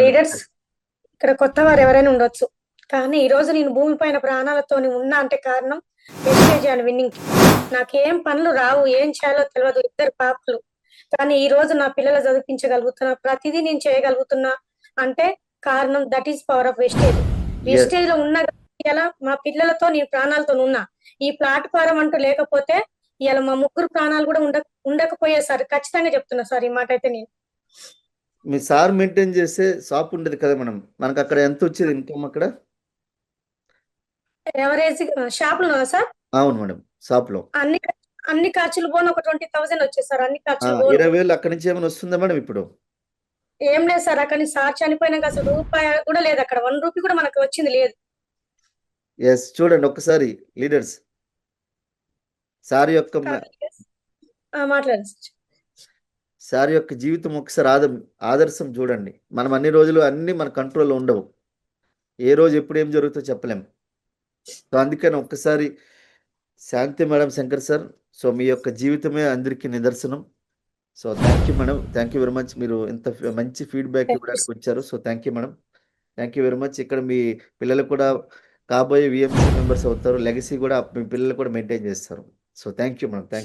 Leaders ఇక్కడ కొత్త వారు ఎవరైనా ఉండొచ్చు. కానీ ఈ రోజు నేను భూమి పైన ప్రాణాలతో ఉన్నా అంటే కారణం వెస్టేజ్ అండ్ విన్నింగ్ నాకేం పనులు రావు ఏం చేయాలో తెలియదు ఇద్దరు పాపలు. కానీ ఈ రోజు నా పిల్లలు చదివించగలుగుతున్నా ప్రతిదీ నేను చేయగలుగుతున్నా అంటే కారణం that is power of wastage వెస్టేజ్లో ఉన్న ఇలా మా పిల్లలతో నేను ప్రాణాలతో ఉన్నా. ఈ ప్లాట్ఫారం అంటూ లేకపోతే ఇలా మా ముగ్గురు ప్రాణాలు కూడా ఉండ ఉండకపోయే సార్ ఖచ్చితంగా చెప్తున్నా సార్ ఈ మాట అయితే నేను. మీ సార్ మెయింటైన్ చేస్తే షాప్ ఉండేది కదా మనం మనకు అక్కడ ఎంత వచ్చేది ఇన్కమ్ అక్కడ? ఎవరేజ్ షాప్లో సార్? అవును మేడం షాప్లో అన్ని అన్ని ఖర్చులు పోను ఒక ట్వంటీ థౌసండ్ వచ్చేది సార్ అన్ని ఖర్చులు ఇరవై వేలు అక్కడి నుంచి ఏమైనా వస్తుందా మేడం ఇప్పుడు? ఏం లేదు సార్ అక్కడ సార్ చనిపోయినాక అసలు రూపాయి కూడా లేదు అక్కడ. వన్ రూపీ కూడా మనకు వచ్చింది లేదు. ఎస్ చూడండి ఒక్కసారి లీడర్స్. సార్ యొక్క మాట్లాడండి సార్. యొక్క జీవితం ఒకసారి ఆదం ఆదర్శం చూడండి. మనం అన్ని రోజులు అన్ని మన కంట్రోల్లో ఉండవు. ఏ రోజు ఎప్పుడు ఏం జరుగుతుందో చెప్పలేం. సో అందుకని ఒక్కసారి Shanti madam Shankar sir so మీ యొక్క జీవితమే అందరికీ నిదర్శనం. So thank you madam. Thank you very much మీరు ఇంత మంచి ఫీడ్బ్యాక్ ఇవ్వడానికి వచ్చారు. So thank you madam. Thank you very much ఇక్కడ మీ పిల్లలు కూడా కాబోయే విఎంసీ మెంబర్స్ అవుతారు. లెగసీ కూడా మీ పిల్లలు కూడా మెయింటైన్ చేస్తారు. So thank you madam. Thank